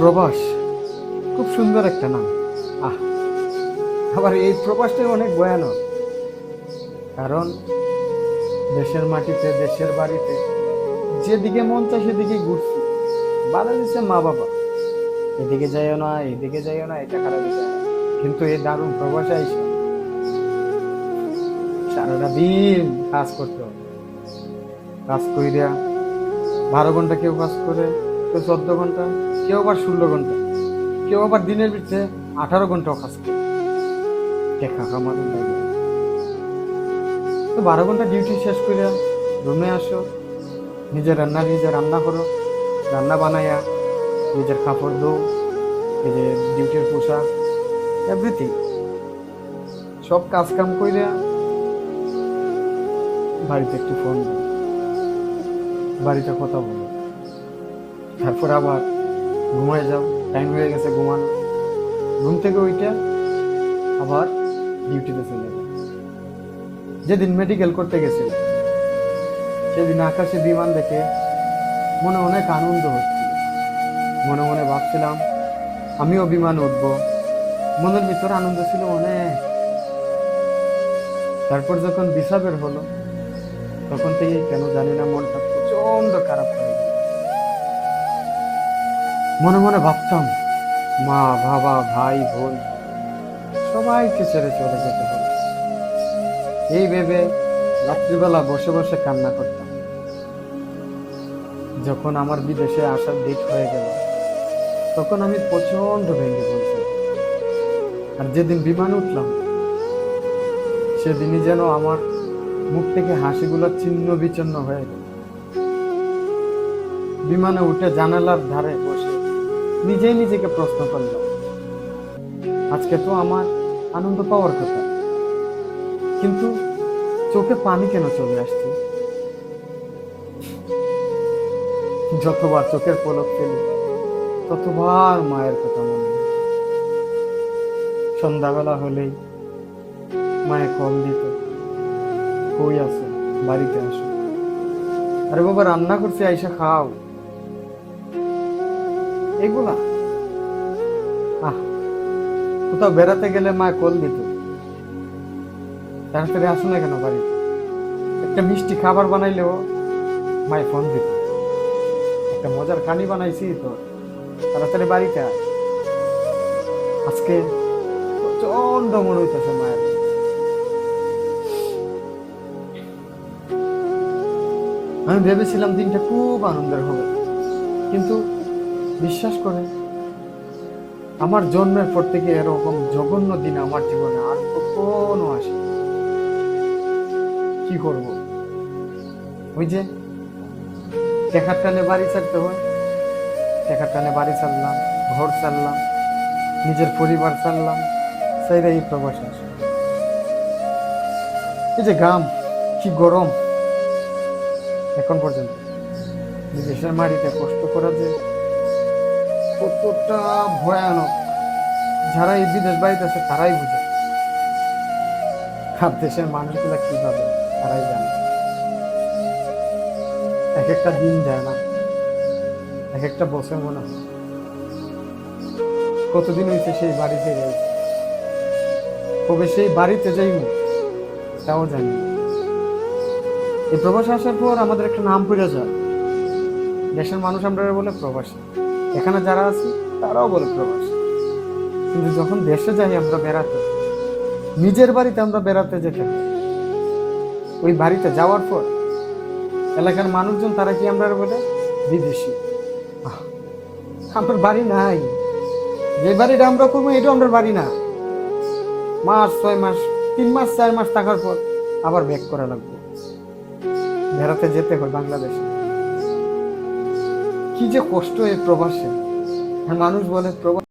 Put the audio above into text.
প্রবাস খুব সুন্দর একটা নাম। আহ, আবার এই প্রবাসটাই অনেক ভয়ানক। কারণ দেশের মাটিতে, দেশের বাড়িতে যেদিকে মন চায় সেদিকে ঘুরছি। বাধা দিচ্ছে মা বাবা। এদিকে যাইও না, এদিকে যাইও না, এটা খারাপ দিচ্ছে কিন্তু এই দারুণ প্রবাসে আইসা। সারাটা দিন কাজ করতে হবে। কাজ কইরা বারো ঘণ্টা কেউ কাজ করে, কেউ চোদ্দ ঘণ্টা। কেউ আবার ষোলো ঘণ্টা, কেউ আবার দিনের ভিতরে আঠারো ঘন্টাও কাজ করে। দেখা তো বারো ঘণ্টা ডিউটি শেষ করে রুমে আসো, নিজের রান্না নিজে রান্না করো, রান্না বানাইয়া নিজের কাপড় দৌ যে ডিউটির পোশাক এভরিথিং সব কাজ কাম করে বাড়িতে একটু ফোন বাড়িতে কথা বলো। তারপর আবার ঘুমায় যাও টাইম হয়ে গেছে ঘুমানো। ঘুম থেকে ওইটা আবার ডিউটিতে চলে যাও। যেদিন মেডিকেল করতে গেছিল, সেদিন আকাশে বিমান দেখে মনে অনেক আনন্দ হচ্ছিল। মনে মনে ভাবছিলাম, আমিও বিমান উঠব। মনের ভিতরে আনন্দ ছিল অনেক। তারপর যখন ভিসা বের হলো, তখন থেকে কেন জানি না মনটা প্রচণ্ড খারাপ হয়ে মনে মনে ভাবতাম, মা, বাবা, ভাই, বোন, সবাইকে ছেড়ে চলে যেতে হবে এই ভেবে রাত্রিবেলা বসে বসে কান্না করতাম। যখন আমার বিদেশে আসার ডেট হয়ে গেল, তখন আমি প্রচণ্ড ভেঙে পড়ছি আর যেদিন বিমান উঠলাম, সেদিনই যেন আমার মুখ থেকে হাসিগুলো ছিন্ন বিচ্ছিন্ন হয়ে গেল। বিমানে উঠে জানালার ধারে নিজেই নিজেকে প্রশ্ন করলাম আজকে তো আমার আনন্দ পাওয়ার কথা। কিন্তু চোখে পানি কেন চলে আসছে? যতবার চোখের পলক ফেলি, ততবার মায়ের কথা মনে। সন্ধ্যাবেলা হলেই মায়ে কল দিত, কই আছে? বাড়িতে আসো। আরে বাবা, রান্না করছি, আইসা খাও। এগুলা? আহ, কোথাও বেড়াতে গেলে মা কল দিত। তাড়াতাড়ি আসো না কেন বাড়িতে? একটা মিষ্টি খাবার বানাইলেও মায় ফোন দিত। একটা মজার কানি বানাইছি তো, তাড়াতাড়ি বাড়িতে আজকে প্রচণ্ড মনে হইতেছে মায়ের। আমি ভেবেছিলাম দিনটা খুব আনন্দের হবে, কিন্তু বিশ্বাস করে? আমার জন্মের পর থেকে এরকম জঘন্য দিন আমার জীবনে আর কখনো আসে কি করব? ওই যে দেখার টানে বাড়ি ছাড়তে হয়। দেখার টানে বাড়ি ছাড়লাম, ঘর ছাড়লাম, নিজের পরিবার ছাড়লাম সেইটাই এই প্রবাস এই যে গাম কি গরম। এখন পর্যন্ত বিদেশের মাটিতে কষ্ট করা যে কতটা ভয়ানক। যারা এই বিদেশ বাড়িতে আছে, তারাই বুঝে। আর দেশের মানুষগুলা কীভাবে, তারাই জানে। এক একটা দিন যায় না। এক একটা বছর মনে হয়। কতদিন হয়েছে সেই বাড়িতে রয়েছে কবে সেই বাড়িতে যাইব, তাও জানি। এই প্রবাসে আসার পর আমাদের একটা নাম পড়ে যায়। দেশের মানুষ আমরা বলে প্রবাসী। এখানে যারা আছি, তারাও বলে প্রবাসী। কিন্তু যখন দেশে যাই আমরা বেড়াতে, নিজের বাড়িতে আমরা বেড়াতে যেতে ওই বাড়িতে যাওয়ার পর এলাকার মানুষজন তারা কি আমরা বলে? বিদেশি। আমার বাড়ি নাই। যে বাড়িটা আমরা করব এটা আমরা বাড়ি না। মাস, ছয় মাস, তিন মাস, চার মাস থাকার পর আবার ব্যাক করা লাগবে। বেড়াতে যেতে হয় বাংলাদেশে। কি যে কষ্ট এই প্রবাসে। মানুষ বলে প্রবাস